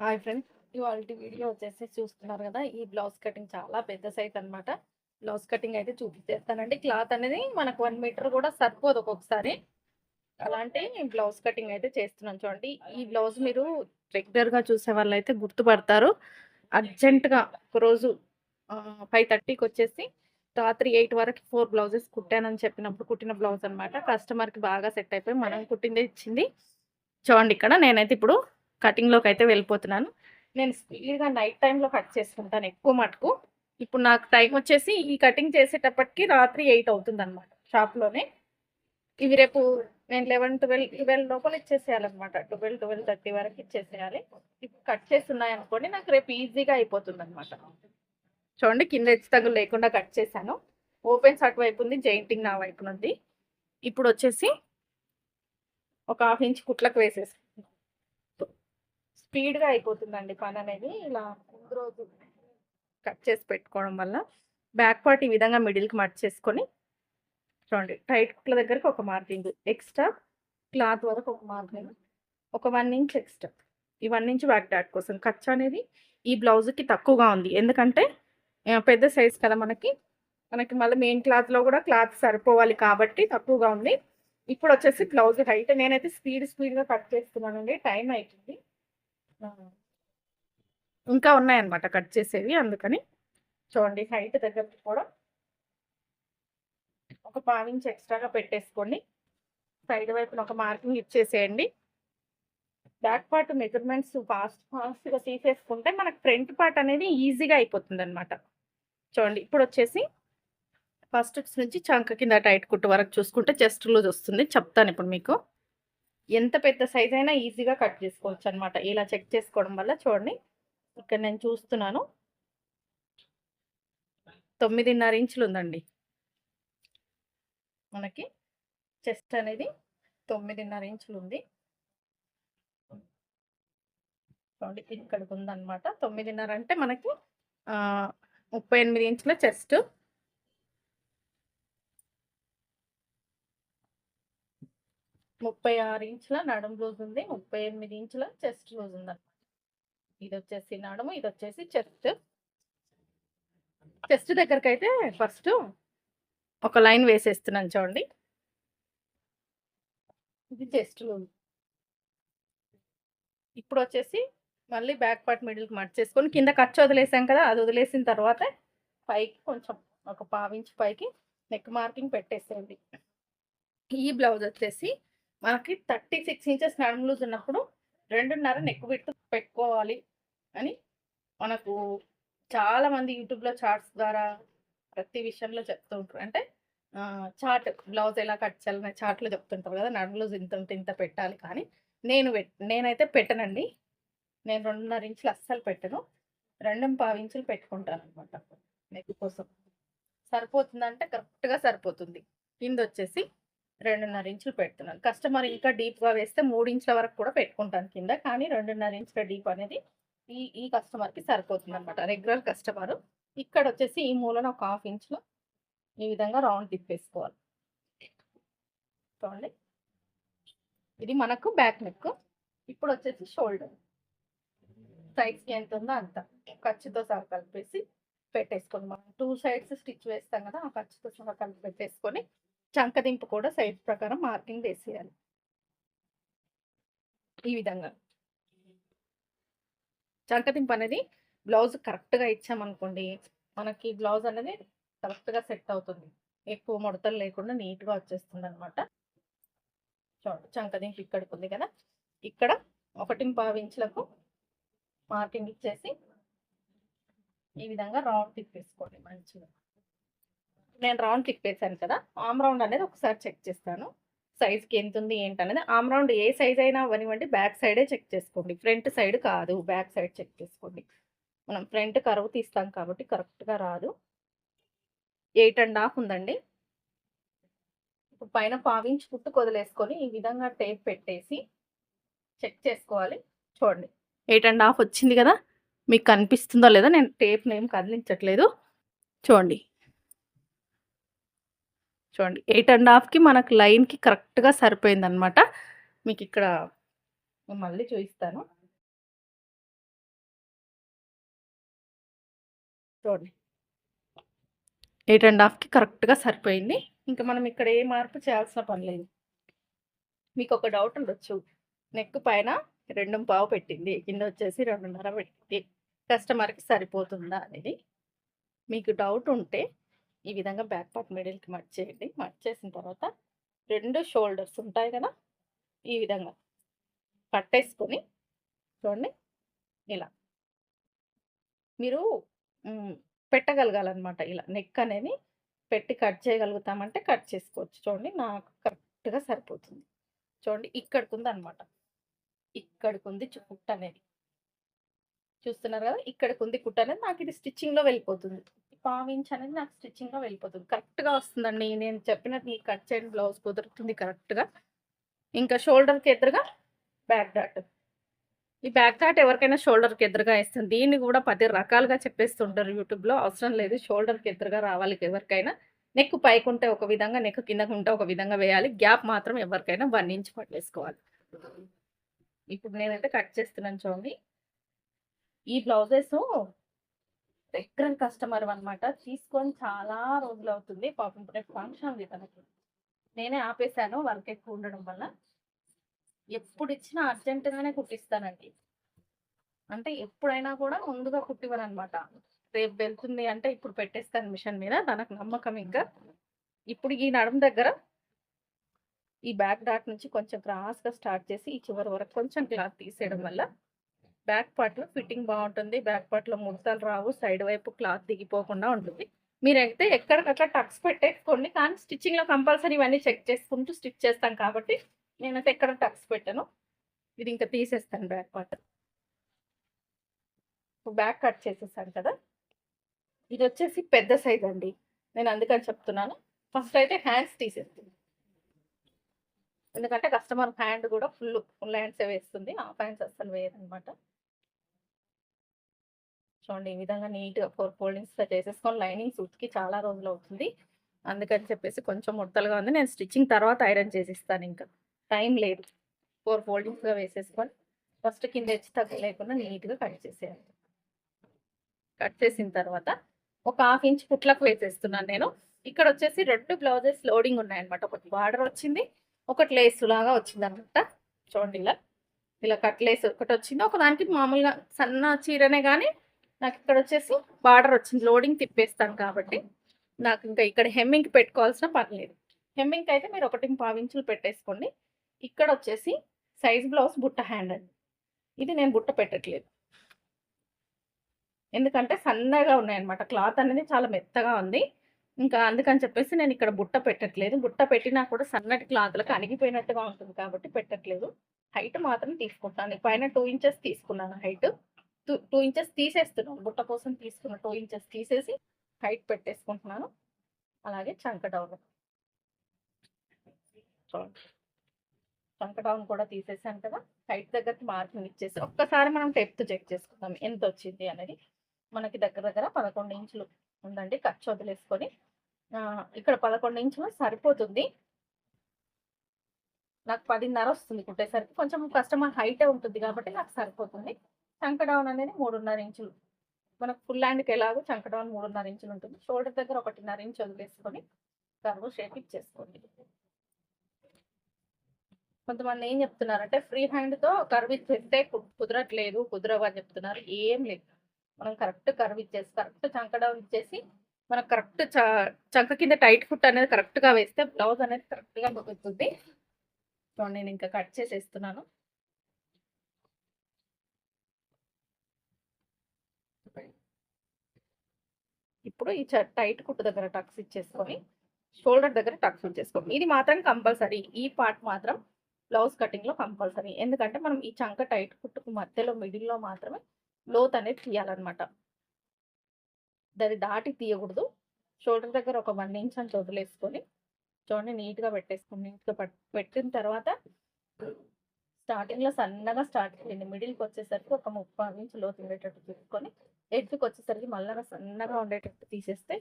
Hi friends ఇవాళ video వచ్చేసి చూస్తున్నారు కదా ఈ బ్లౌజ్ కటింగ్ చాలా పెద్ద సైజ్ అనమాట బ్లౌజ్ కటింగ్ అయితే చూపించేస్తానండి క్లాత్ అనేది మనకు వన్ మీటర్ కూడా సరిపోదు ఒక్కొక్కసారి. అలాంటి బ్లౌజ్ కటింగ్ అయితే చేస్తున్నాను చూడండి. ఈ బ్లౌజ్ మీరు రెగ్యులర్గా చూసే వాళ్ళు అయితే గుర్తుపడతారు. అర్జెంటుగా ఒకరోజు ఫైవ్ థర్టీకి వచ్చేసి రాత్రి ఎయిట్ వరకు ఫోర్ బ్లౌజెస్ కుట్టానని చెప్పినప్పుడు కుట్టిన బ్లౌజ్ అనమాట కస్టమర్కి బాగా సెట్ అయిపోయి మనం కుట్టిందే ఇచ్చింది. చూడండి ఇక్కడ నేనైతే ఇప్పుడు కటింగ్లోకి అయితే వెళ్ళిపోతున్నాను. నేను స్పీడ్గా నైట్ టైంలో కట్ చేసుకుంటాను ఎక్కువ మటుకు. ఇప్పుడు నాకు టైం వచ్చేసి ఈ కటింగ్ చేసేటప్పటికి రాత్రి ఎయిట్ అవుతుంది అనమాట షాప్లోనే. ఇవి రేపు నేను లెవెన్ ట్వెల్వ్ ట్వెల్వ్ లోపల ఇచ్చేసేయాలన్నమాట. ట్వెల్వ్ ట్వెల్వ్ థర్టీ వరకు ఇచ్చేసేయాలి. ఇప్పుడు కట్ చేస్తున్నాయి అనుకోండి నాకు రేపు ఈజీగా అయిపోతుంది అనమాట చూడండి కింద హెచ్చు తగ్గులు లేకుండా కట్ చేశాను. ఓపెన్స్ అటువైపు ఉంది జైంటింగ్ నా వైపు ఉంది ఇప్పుడు వచ్చేసి ఒక హాఫ్ ఇంచ్ కుట్లకు వేసేసి స్పీడ్గా అయిపోతుందండి పని అనేది ఇలా ముందు రోజు. కట్ చేసి పెట్టుకోవడం వల్ల బ్యాక్ పార్ట్ ఈ విధంగా మిడిల్కి మట్ చేసుకొని చూడండి టైట్ కుట్ల దగ్గరకు ఒక మార్కింగ్ ఎక్స్ట్రా క్లాత్ వరకు ఒక మార్కింగ్ ఒక వన్ ఇంచ్ ఎక్స్ట్రా. ఈ వన్ ఇంచ్ బ్యాక్ డాట్ కోసం ఖర్చు అనేది ఈ బ్లౌజ్కి తక్కువగా ఉంది. ఎందుకంటే పెద్ద సైజ్ కదా మనకి. మనకి మళ్ళీ మెయిన్ క్లాత్లో కూడా క్లాత్ సరిపోవాలి కాబట్టి తక్కువగా ఉంది. ఇప్పుడు వచ్చేసి బ్లౌజ్ హైట్ నేనైతే స్పీడ్ స్పీడ్గా కట్ చేస్తున్నానండి. టైం అవుతుంది ఇంకా ఉన్నాయన్నమాట కట్ చేసేవి అందుకని. చూడండి హైట్ దగ్గరికి కూడా ఒక పావించి ఎక్స్ట్రాగా పెట్టేసుకోండి. సైడ్ వైపున ఒక మార్కింగ్ ఇచ్చేసేయండి. బ్యాక్ పార్ట్ మెజర్మెంట్స్ ఫాస్ట్ ఫాస్ట్గా తీసేసుకుంటే మనకు ఫ్రంట్ పార్ట్ అనేది ఈజీగా అయిపోతుంది అనమాట చూడండి ఇప్పుడు వచ్చేసి ఫస్ట్ నుంచి చంక కింద టైట్ కుట్టు వరకు చూసుకుంటే చెస్ట్ లూజ్ వస్తుంది. చెప్తాను ఇప్పుడు మీకు. ఎంత పెద్ద సైజ్ అయినా ఈజీగా కట్ చేసుకోవచ్చు అనమాట ఇలా చెక్ చేసుకోవడం వల్ల చూడండి ఇక్కడ నేను చూస్తున్నాను. తొమ్మిదిన్నర ఇంచులు ఉందండి మనకి చెస్ట్ అనేది తొమ్మిదిన్నర ఇంచులు ఉంది చూడండి ఇక్కడికి ఉందన్నమాట తొమ్మిదిన్నర అంటే మనకి ముప్పై ఎనిమిది ఇంచుల చెస్ట్. ముప్పై ఆరు ఇంచుల నడుం బ్లౌజ్ ఉంది ముప్పై ఎనిమిది ఇంచుల చెస్ట్ బ్లౌజ్ ఉంది అనమాట ఇది వచ్చేసి నడుము ఇది వచ్చేసి చెస్ట్. చెస్ట్ దగ్గరకు అయితే ఫస్ట్ ఒక లైన్ వేసేస్తున్నాను చూడండి. ఇది చెస్ట్ బ్లౌజ్ ఇప్పుడు వచ్చేసి మళ్ళీ బ్యాక్ పార్ట్ మిడిల్కి మర్చేసుకొని కింద ఖర్చు వదిలేసాం కదా అది వదిలేసిన తర్వాత పైకి కొంచెం ఒక పావించి పైకి నెక్ మార్కింగ్ పెట్టేసేయండి. ఈ బ్లౌజ్ వచ్చేసి మనకి థర్టీ సిక్స్ ఇంచెస్ నడుము లూజ్ ఉన్నప్పుడు రెండున్నర నెక్ విట్టు పెట్టుకోవాలి అని మనకు చాలామంది యూట్యూబ్లో చార్ట్స్ ద్వారా ప్రతి విషయంలో చెప్తూ ఉంటారు. అంటే చార్ట్ బ్లౌజ్ ఎలా కట్ చేయాలనే చార్ట్లో చెప్తుంటారు కదా నడుము లూజ్ ఇంత ఉంటే ఇంత పెట్టాలి కానీ నేను నేనైతే పెట్టనండి. నేను రెండున్నర ఇంచులు అస్సలు పెట్టను. రెండు పావు ఇంచులు పెట్టుకుంటాను అనమాట నెక్ కోసం. సరిపోతుందంటే కరెక్ట్గా సరిపోతుంది. కింద వచ్చేసి రెండున్నర ఇంచులు పెడుతున్నాను. కస్టమర్ ఇంకా డీప్గా వేస్తే మూడు ఇంచుల వరకు కూడా పెట్టుకుంటాను కింద. కానీ రెండున్నర ఇంచుల డీప్ అనేది ఈ ఈ కస్టమర్కి సరిపోతుంది అనమాట రెగ్యులర్ కస్టమర్. ఇక్కడ వచ్చేసి ఈ మూలన ఒక హాఫ్ ఇంచులో ఈ విధంగా రౌండ్ తిప్పేసుకోవాలి చూడండి. ఇది మనకు బ్యాక్ నెక్. ఇప్పుడు వచ్చేసి షోల్డర్. సైడ్స్కి ఎంత ఉందో అంత. ఖర్చుతో సహా కలిపేసి పెట్టేసుకోండి మనం టూ సైడ్స్ స్టిచ్ వేస్తాం కదా ఆ ఖర్చుతో సహా కలిపి పెట్టేసుకొని చంకదింపు కూడా సైజ్ ప్రకారం మార్కింగ్ వేసేయాలి. ఈ విధంగా. చంకదింపు అనేది బ్లౌజ్ కరెక్ట్గా ఇచ్చామనుకోండి మనకి బ్లౌజ్ అనేది కరెక్ట్గా సెట్ అవుతుంది. ఎక్కువ ముడతలు లేకుండా నీట్గా వచ్చేస్తుంది అనమాట చూడండి చంకదింపు ఇక్కడికి ఉంది కదా. ఇక్కడ ఒకటి పావు ఇంచులకు మార్కింగ్ ఇచ్చేసి ఈ విధంగా రౌండ్ తిప్పేసుకోండి మంచిగా. నేను రౌండ్ తిప్పేసాను కదా ఆమ్ రౌండ్ అనేది ఒకసారి చెక్ చేస్తాను. సైజ్కి ఎంత ఉంది ఏంటనేది. ఆమ్ రౌండ్ ఏ సైజ్ అయినా అవనివ్వండి బ్యాక్ సైడే చెక్ చేసుకోండి. ఫ్రంట్ సైడ్ కాదు బ్యాక్ సైడ్ చెక్ చేసుకోండి. మనం ఫ్రంట్ కరువు తీస్తాం కాబట్టి కరెక్ట్గా రాదు. ఎయిట్ అండ్ హాఫ్ ఉందండి. ఇప్పుడు పైన పావించి పుట్టు కొదిలేసుకొని ఈ విధంగా టేప్ పెట్టేసి చెక్ చేసుకోవాలి. చూడండి ఎయిట్ అండ్ హాఫ్ వచ్చింది కదా మీకు కనిపిస్తుందో లేదో నేను టేప్ నేమ్ కదిలించట్లేదు. చూడండి. చూడండి ఎయిట్ అండ్ హాఫ్కి మనకు లైన్కి కరెక్ట్గా సరిపోయిందనమాట మీకు ఇక్కడ మళ్ళీ చూపిస్తాను. చూడండి. ఎయిట్ అండ్ హాఫ్కి కరెక్ట్గా సరిపోయింది. ఇంకా మనం ఇక్కడ ఏ మార్పు చేయాల్సిన పని లేదు. మీకు ఒక డౌట్ ఉండొచ్చు. నెక్ పైన రెండు పావు పెట్టింది కింద వచ్చేసి రెండున్నర పెట్టింది. కస్టమర్కి సరిపోతుందా అనేది మీకు డౌట్ ఉంటే ఈ విధంగా బ్యాక్ పార్ట్ మిడిల్కి మట్ చేయండి. మట్ చేసిన తర్వాత రెండు షోల్డర్స్ ఉంటాయి కదా ఈ విధంగా కట్టేసుకొని చూడండి ఇలా. మీరు పెట్టగలగాలన్నమాట ఇలా. నెక్ అనేది పెట్టి కట్ చేయగలుగుతామంటే కట్ చేసుకోవచ్చు. చూడండి నాకు కరెక్ట్గా సరిపోతుంది. చూడండి ఇక్కడికి ఉంది అనమాట ఇక్కడికి ఉంది కుట్ట అనేది చూస్తున్నారు కదా ఇక్కడికి ఉంది కుట్ట అనేది నాకు ఇది స్టిచ్చింగ్లో వెళ్ళిపోతుంది. పావు ఇంచ్ అనేది నాకు స్టిచ్చింగ్లో వెళ్ళిపోతుంది కరెక్ట్గా వస్తుందండి. నేను చెప్పినట్టు ఈ కట్ చేయడం బ్లౌజ్ కుదురుతుంది కరెక్ట్గా ఇంకా షోల్డర్కి ఎదురుగా బ్యాక్ డాట్ ఈ బ్యాక్ డాట్ ఎవరికైనా షోల్డర్కి ఎదురుగా ఇస్తుంది దీన్ని కూడా పది రకాలుగా చెప్పేస్తుంటారు యూట్యూబ్లో అవసరం లేదు. షోల్డర్కి ఎదురుగా రావాలి ఎవరికైనా. నెక్ పైకి ఉంటే ఒక విధంగా నెక్ కిందకు ఉంటే ఒక విధంగా వేయాలి. గ్యాప్ మాత్రం ఎవరికైనా వన్ ఇంచ్ పట్టేసుకోవాలి. ఇప్పుడు నేనైతే కట్ చేస్తున్నాను చూడండి. ఈ బ్లౌజెస్ రెగ్యులర్ కస్టమర్ అనమాట తీసుకొని చాలా రోజులు అవుతుంది పాపం ఇప్పుడు ఫంక్షన్ ఉంది తనకి. నేనే ఆపేశాను వర్క్ ఎక్కువ ఉండడం వల్ల. ఎప్పుడు ఇచ్చినా అర్జెంటుగానే కుట్టిస్తానండి. అంటే ఎప్పుడైనా కూడా ముందుగా కుట్టివ్వను అనమాట రేపు వెళ్తుంది అంటే ఇప్పుడు పెట్టేస్తాను మిషన్ మీద తనకు నమ్మకం ఇంకా. ఇప్పుడు ఈ నడుము దగ్గర ఈ బ్యాక్ డాట్ నుంచి కొంచెం క్రాస్గా స్టార్ట్ చేసి ఈ చివరి వరకు కొంచెం క్లాత్ తీసేయడం వల్ల బ్యాక్ పార్ట్లో ఫిట్టింగ్ బాగుంటుంది. బ్యాక్ పార్ట్లో ముడతలు రావు. సైడ్ వైపు క్లాత్ దిగిపోకుండా ఉంటుంది. మీరైతే ఎక్కడికట్లా టక్స్ పెట్టేసుకోండి కానీ స్టిచ్చింగ్లో కంపల్సరీ ఇవన్నీ చెక్ చేసుకుంటూ స్టిచ్ చేస్తాం కాబట్టి నేనైతే ఎక్కడ టక్స్ పెట్టాను. ఇది ఇంకా తీసేస్తాను బ్యాక్ పార్ట్. బ్యాక్ కట్ చేసేసాను కదా. ఇది వచ్చేసి పెద్ద సైజ్ అండి. నేను అందుకని చెప్తున్నాను. ఫస్ట్ అయితే హ్యాండ్స్ తీసేస్తుంది ఎందుకంటే కస్టమర్ హ్యాండ్ కూడా ఫుల్ ఫుల్ హ్యాండ్సే వేస్తుంది. హాఫ్ హ్యాండ్స్ అస్సలు వేయదనమాట చూడండి ఈ విధంగా నీట్గా ఫోర్ ఫోల్డింగ్స్గా చేసేసుకొని లైనింగ్ సూట్కి చాలా రోజులు అవుతుంది. అందుకని చెప్పేసి కొంచెం ముడతలుగా ఉంది. నేను స్టిచ్చింగ్ తర్వాత ఐరన్ చేసిస్తాను ఇంకా. టైం లేదు. ఫోర్ ఫోల్డింగ్స్గా వేసేసుకొని ఫస్ట్ కింద వచ్చి తగ్గు లేకుండా నీట్గా కట్ చేసేయాలి. కట్ చేసిన తర్వాత ఒక హాఫ్ ఇంచ్ కుట్లకు వేసేస్తున్నాను నేను. ఇక్కడ వచ్చేసి రెండు బ్లౌజెస్ లోడింగ్ ఉన్నాయన్నమాట. ఒకటి బార్డర్ వచ్చింది ఒకటి లేస్ లాగా వచ్చింది అనమాట చూడండి ఇలా ఇలా కట్ లేస్ ఒకటి వచ్చింది. ఒక దానికి మామూలుగా సన్న చీరనే కానీ నాకు ఇక్కడ వచ్చేసి బార్డర్ వచ్చింది. లోడింగ్ తిప్పేస్తాను కాబట్టి నాకు ఇంకా ఇక్కడ హెమ్మింగ్ పెట్టుకోవాల్సిన పర్లేదు హెమ్మింగ్కి అయితే మీరు ఒకటి పావించులు పెట్టేసుకోండి. ఇక్కడ వచ్చేసి సైజ్ బ్లౌజ్ బుట్ట హ్యాండ్ అండి. ఇది నేను బుట్ట పెట్టట్లేదు. ఎందుకంటే సన్నగా ఉన్నాయన్నమాట. క్లాత్ అనేది చాలా మెత్తగా ఉంది. ఇంకా అందుకని చెప్పేసి నేను ఇక్కడ బుట్ట పెట్టట్లేదు. బుట్ట పెట్టినా కూడా సన్నటి క్లాత్లకు అణిగిపోయినట్టుగా ఉంటుంది కాబట్టి పెట్టట్లేదు. హైట్ మాత్రం తీసుకుంటాను. పైన టూ ఇంచెస్ తీసుకున్నాను హైట్. టూ టూ ఇంచెస్ తీసేస్తున్నాను. బుట్ట కోసం తీసుకున్న టూ ఇంచెస్ తీసేసి హైట్ పెట్టేసుకుంటున్నాను. అలాగే చంక డౌన్ చంక డౌన్ కూడా తీసేసాను కదా. హైట్ దగ్గరికి మార్కింగ్ ఇచ్చేసి ఒక్కసారి మనం టెప్త్ చెక్ చేసుకుందాం. ఎంత వచ్చింది అనేది. మనకి దగ్గర దగ్గర పదకొండు ఇంచులు ఉందండి. ఖర్చు వదిలేసుకొని. ఇక్కడ పదకొండు ఇంచులు సరిపోతుంది. నాకు పదిన్నర వస్తుంది. కుట్టేసరికి కొంచెం కస్టమర్ హైటే ఉంటుంది కాబట్టి నాకు సరిపోతుంది. చంక డౌన్ అనేది మూడున్నర ఇంచులు. మనకు ఫుల్ హ్యాండ్కి ఎలాగో చంక డౌన్ మూడున్నర ఇంచులు ఉంటుంది. షోల్డర్ దగ్గర ఒకటిన్నర ఇంచు వదిలేసుకొని కర్వ్ షేప్ ఇచ్చేసుకోండి. కొంతమంది ఏం చెప్తున్నారంటే ఫ్రీ హ్యాండ్తో కర్వ్ ఇచ్చేస్తే కు- కుదరట్లేదు కుదరవు అని చెప్తున్నారు. ఏం లేదు. మనం కరెక్ట్ కర్వ్ ఇచ్చేసి కరెక్ట్ చంక డౌన్ ఇచ్చేసి మనకు కరెక్ట్ చంక కింద టైట్ ఫుట్ అనేది కరెక్ట్గా వేస్తే బ్లౌజ్ అనేది కరెక్ట్గా దొరుకుతుంది సో నేను ఇంకా కట్ చేసేస్తున్నాను. ఇప్పుడు ఈ టైట్ కుట్టు దగ్గర టక్స్ ఇచ్చేసుకొని షోల్డర్ దగ్గర టక్స్ ఇచ్చేసుకోండి ఇది మాత్రం కంపల్సరీ. ఈ పార్ట్ మాత్రం బ్లౌజ్ కటింగ్లో కంపల్సరీ. ఎందుకంటే మనం ఈ చంక టైట్ కుట్టుకు మధ్యలో మిడిల్లో మాత్రమే లోత్ అనేది తీయాలన్నమాట. దాన్ని దాటి తీయకూడదు. షోల్డర్ దగ్గర ఒక వన్ ఇంచ్ అని వదిలేసుకొని చూడండి నీట్గా పెట్టేసుకొని నీట్గా పెట్టిన తర్వాత స్టార్టింగ్లో సన్నగా స్టార్ట్ చేయండి. మిడిల్కి వచ్చేసరికి ఒక ముప్పై నుంచి లోతు ఉండేటట్టు తీసుకొని ఎడ్జ్కి వచ్చేసరికి మళ్ళీ సన్నగా ఉండేటట్టు తీసేస్తే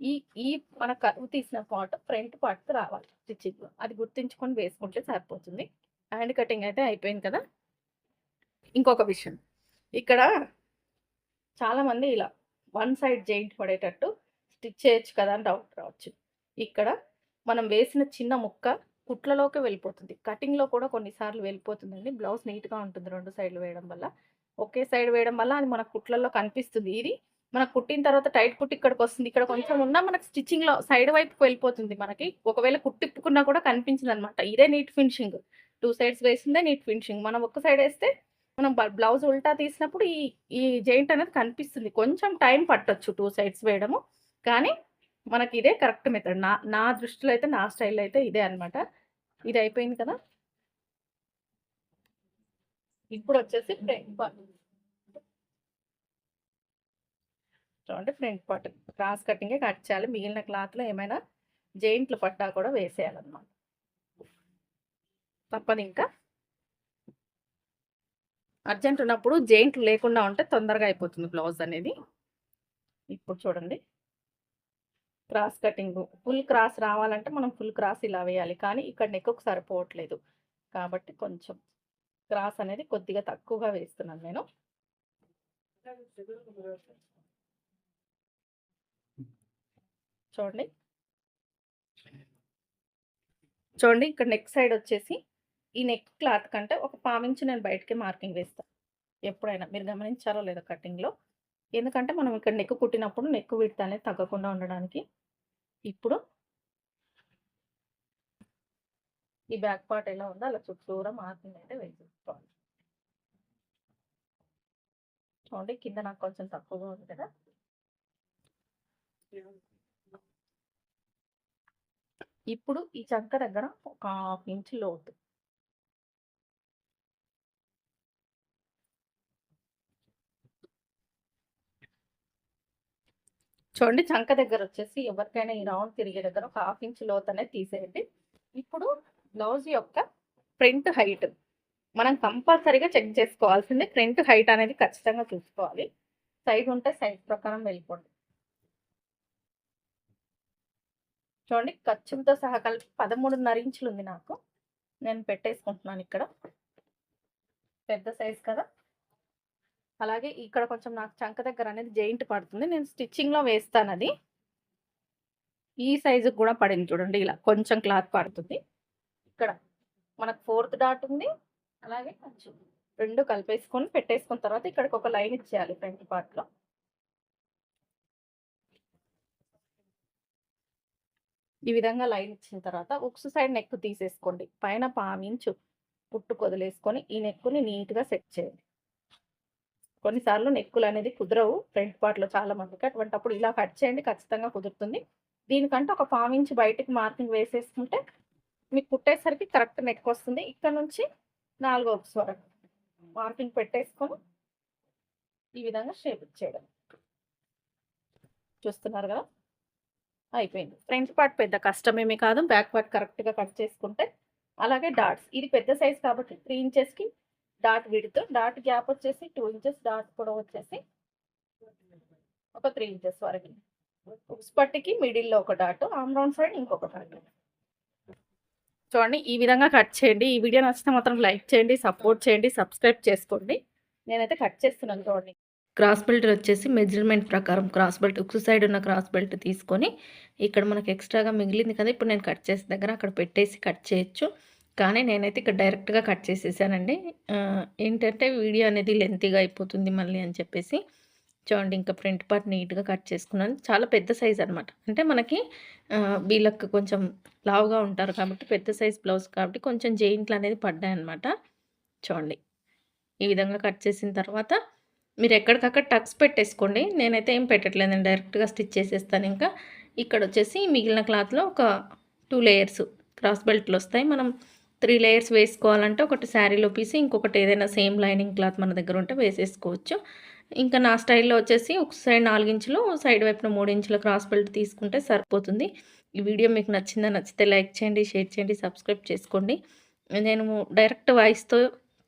ఈ ఈ మన కరువు తీసిన పార్ట్ ఫ్రంట్ పార్ట్ రావాలి స్టిచ్చింగ్. అది గుర్తించుకొని వేసుకుంటే సరిపోతుంది. హ్యాండ్ కటింగ్ అయితే అయిపోయింది కదా? ఇంకొక విషయం. ఇక్కడ చాలామంది ఇలా వన్ సైడ్ జెయింట్ పడేటట్టు స్టిచ్ చేయొచ్చు కదా అని డౌట్ రావచ్చు. ఇక్కడ మనం వేసిన చిన్న ముక్క కుట్లలోకి వెళ్ళిపోతుంది. కటింగ్లో కూడా కొన్నిసార్లు వెళ్ళిపోతుందండి. బ్లౌజ్ నీట్గా ఉంటుంది రెండు సైడ్లు వేయడం వల్ల. ఒకే సైడ్ వేయడం వల్ల అది మన కుట్లలో కనిపిస్తుంది. ఇది మనకు కుట్టిన తర్వాత టైట్ కుట్టి ఇక్కడికి వస్తుంది. ఇక్కడ కొంచెం ఉన్నా మనకు స్టిచ్చింగ్లో సైడ్ వైపుకి వెళ్ళిపోతుంది మనకి. ఒకవేళ కుట్టిప్పుకున్నా కూడా కనిపించింది అనమాట ఇదే నీట్ ఫినిషింగ్. టూ సైడ్స్ వేసిందే నీట్ ఫినిషింగ్. మనం ఒక్క సైడ్ వేస్తే మనం బ్లౌజ్ ఉల్టా తీసినప్పుడు ఈ ఈ జెయింట్ అనేది కనిపిస్తుంది. కొంచెం టైం పట్టొచ్చు టూ సైడ్స్ వేయడము. కానీ మనకి ఇదే కరెక్ట్ మెథడ్. నా నా దృష్టిలో అయితే నా స్టైల్లో అయితే ఇదే అనమాట ఇది అయిపోయింది కదా? ఇప్పుడు వచ్చేసి ఫ్రంట్ పార్ట్. చూడండి ఫ్రంట్ పార్ట్. క్రాస్ కటింగే కట్ చేయాలి. మిగిలిన క్లాత్లో ఏమైనా జెయింట్లు పట్టా కూడా వేసేయాలన్నమాట. తప్పదు ఇంకా. అర్జెంట్ ఉన్నప్పుడు జెయింట్లు లేకుండా ఉంటే తొందరగా అయిపోతుంది బ్లౌజ్ అనేది. ఇప్పుడు చూడండి. క్రాస్ కటింగ్ ఫుల్ క్రాస్ రావాలంటే మనం ఫుల్ క్రాస్ ఇలా వేయాలి. కానీ ఇక్కడ నెక్కు సరిపోవట్లేదు. కాబట్టి కొంచెం క్రాస్ అనేది కొద్దిగా తక్కువగా వేస్తున్నాను నేను. చూడండి. చూడండి ఇక్కడ నెక్ సైడ్ వచ్చేసి ఈ నెక్ క్లాత్ కంటే ఒక పామించి నేను బయటకి మార్కింగ్ వేస్తాను ఎప్పుడైనా మీరు గమనించారో లేదో కటింగ్లో. ఎందుకంటే మనం ఇక్కడ నెక్ కుట్టినప్పుడు నెక్ విడత అనేది తగ్గకుండా ఉండడానికి ఇప్పుడు ఈ బ్యాక్ పార్ట్ ఎలా ఉందో అలా చుట్టూరా మార్కింగ్ అయితే వేసేసుకోవాలి. చూడండి కింద నాకు కొంచెం తక్కువగా ఉంది కదా. ఇప్పుడు ఈ చంక దగ్గర ఒక హాఫ్ ఇంచ్ లోతు చూడండి చంక దగ్గర వచ్చేసి ఎవరికైనా ఈ రౌండ్ తిరిగే దగ్గర ఒక హాఫ్ ఇంచ్ లోత్ అనేది తీసేయండి. ఇప్పుడు బ్లౌజ్ యొక్క ప్రింట్ హైట్ మనం కంపల్సరీగా చెక్ చేసుకోవాల్సింది ప్రింట్ హైట్ అనేది ఖచ్చితంగా చూసుకోవాలి. సైజ్ ఉంటే సైజ్ ప్రకారం వెళ్ళిపోండి. చూడండి ఖర్చులతో సహా కలిపి పదమూడున్నర ఇంచులు ఉంది నాకు. నేను పెట్టేసుకుంటున్నాను ఇక్కడ. పెద్ద సైజ్ కదా. అలాగే ఇక్కడ కొంచెం నాకు చంక దగ్గర అనేది జెయింట్ పడుతుంది. నేను స్టిచ్చింగ్లో వేస్తాను అది. ఈ సైజుకి కూడా పడింది చూడండి ఇలా కొంచెం క్లాత్ పడుతుంది. ఇక్కడ మనకు ఫోర్త్ డాట్ ఉంది. అలాగే కొంచెం రెండు కలిపేసుకొని పెట్టేసుకున్న తర్వాత ఇక్కడికి ఒక లైన్ ఇచ్చేయాలి ఫ్రంట్ పార్ట్లో. ఈ విధంగా లైన్ ఇచ్చిన తర్వాత ఉక్స్ సైడ్ నెక్ తీసేసుకోండి. పైన పావించు. పుట్టు కొదిలేసుకొని ఈ నెక్కుని నీట్గా సెట్ చేయండి. కొన్నిసార్లు నెక్కులు అనేది కుదరవు ఫ్రంట్ పార్ట్లో చాలా మందికి. అటువంటిప్పుడు ఇలా కట్ చేయండి ఖచ్చితంగా కుదురుతుంది. దీనికంటే ఒక పావు ఇంచ్ బయటకు మార్కింగ్ వేసేసుకుంటే మీకు కుట్టేసరికి కరెక్ట్ నెక్ వస్తుంది. ఇక్కడ నుంచి నాలుగో వరకు మార్కింగ్ పెట్టేసుకొని ఈ విధంగా షేప్ ఇచ్చేయడం చూస్తున్నారు కదా? అయిపోయింది. ఫ్రంట్ పార్ట్ పెద్ద కష్టమేమీ కాదు. బ్యాక్ పార్ట్ కరెక్ట్గా కట్ చేసుకుంటే అలాగే డాట్స్. ఇది పెద్ద సైజ్ కాబట్టి త్రీ ఇంచెస్కి డాట్ విడుతూ డాట్ గ్యాప్ వచ్చేసి టూ ఇంచెస్ డాట్ కూడా వచ్చేసి ఒక త్రీ ఇంచెస్ వరకు. ఉప్స్ పట్టికి మిడిల్లో ఒక డాట్ ఆమ్ రౌండ్ సైడ్ ఇంకొక డాట్. చూడండి ఈ విధంగా కట్ చేయండి. ఈ వీడియో నచ్చితే మాత్రం లైక్ చేయండి సపోర్ట్ చేయండి సబ్స్క్రైబ్ చేసుకోండి. నేనైతే కట్ చేస్తున్నాను చూడండి. క్రాస్ బెల్ట్ వచ్చేసి మెజర్మెంట్ ప్రకారం క్రాస్ బెల్ట్ ఉక్స్ సైడ్ ఉన్న క్రాస్ బెల్ట్ తీసుకొని ఇక్కడ మనకు ఎక్స్ట్రాగా మిగిలింది కదా ఇప్పుడు నేను కట్ చేసిన దగ్గర అక్కడ పెట్టేసి కట్ చేయొచ్చు. కానీ నేనైతే ఇక్కడ డైరెక్ట్గా కట్ చేసేసానండి. ఏంటంటే వీడియో అనేది లెంతీగా అయిపోతుంది మళ్ళీ అని చెప్పేసి. చూడండి ఇంకా ఫ్రంట్ పార్ట్ నీట్గా కట్ చేసుకున్నాను. చాలా పెద్ద సైజ్ అనమాట అంటే మనకి వీళ్ళకి కొంచెం లావుగా ఉంటారు కాబట్టి పెద్ద సైజ్ బ్లౌజ్ కాబట్టి కొంచెం జెయింట్లు అనేది పడ్డాయి అనమాట చూడండి. ఈ విధంగా కట్ చేసిన తర్వాత మీరు ఎక్కడికక్కడ టక్స్ పెట్టేసుకోండి. నేనైతే ఏం పెట్టట్లేదండి డైరెక్ట్గా స్టిచ్ చేసేస్తాను ఇంకా. ఇక్కడ వచ్చేసి మిగిలిన క్లాత్లో ఒక టూ లేయర్స్ క్రాస్ బెల్ట్లు వస్తాయి. మనం త్రీ లేయర్స్ వేసుకోవాలంటే ఒకటి శారీలో పీసి ఇంకొకటి ఏదైనా సేమ్ లైనింగ్ క్లాత్ మన దగ్గర ఉంటే వేసేసుకోవచ్చు. ఇంకా నా స్టైల్లో వచ్చేసి ఒక సైడ్ నాలుగించులు సైడ్ వైపున మూడు ఇంచుల క్రాస్ బెల్ట్ తీసుకుంటే సరిపోతుంది. ఈ వీడియో మీకు నచ్చిందా నచ్చితే లైక్ చేయండి షేర్ చేయండి సబ్స్క్రైబ్ చేసుకోండి. నేను డైరెక్ట్ వాయిస్తో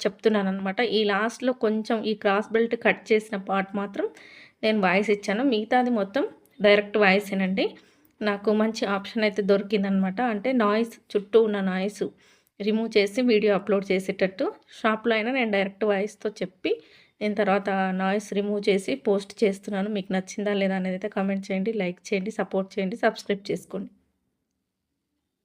చెప్తున్నాను అనమాట ఈ లాస్ట్లో కొంచెం ఈ క్రాస్ బెల్ట్ కట్ చేసిన పార్ట్ మాత్రం నేను వాయిస్ ఇచ్చాను. మిగతాది మొత్తం డైరెక్ట్ వాయిసేనండి. నాకు మంచి ఆప్షన్ అయితే దొరికిందనమాట అంటే నాయిస్ చుట్టూ ఉన్న నాయిస్. రిమూవ్ చేసి వీడియో అప్లోడ్ చేసేటట్టు షాప్లో అయినా నేను డైరెక్ట్ వాయిస్తో చెప్పి నేను తర్వాత నాయిస్ రిమూవ్ చేసి పోస్ట్ చేస్తున్నాను. మీకు నచ్చిందా లేదా అనేది అయితే కామెంట్ చేయండి లైక్ చేయండి సపోర్ట్ చేయండి సబ్స్క్రైబ్ చేసుకోండి.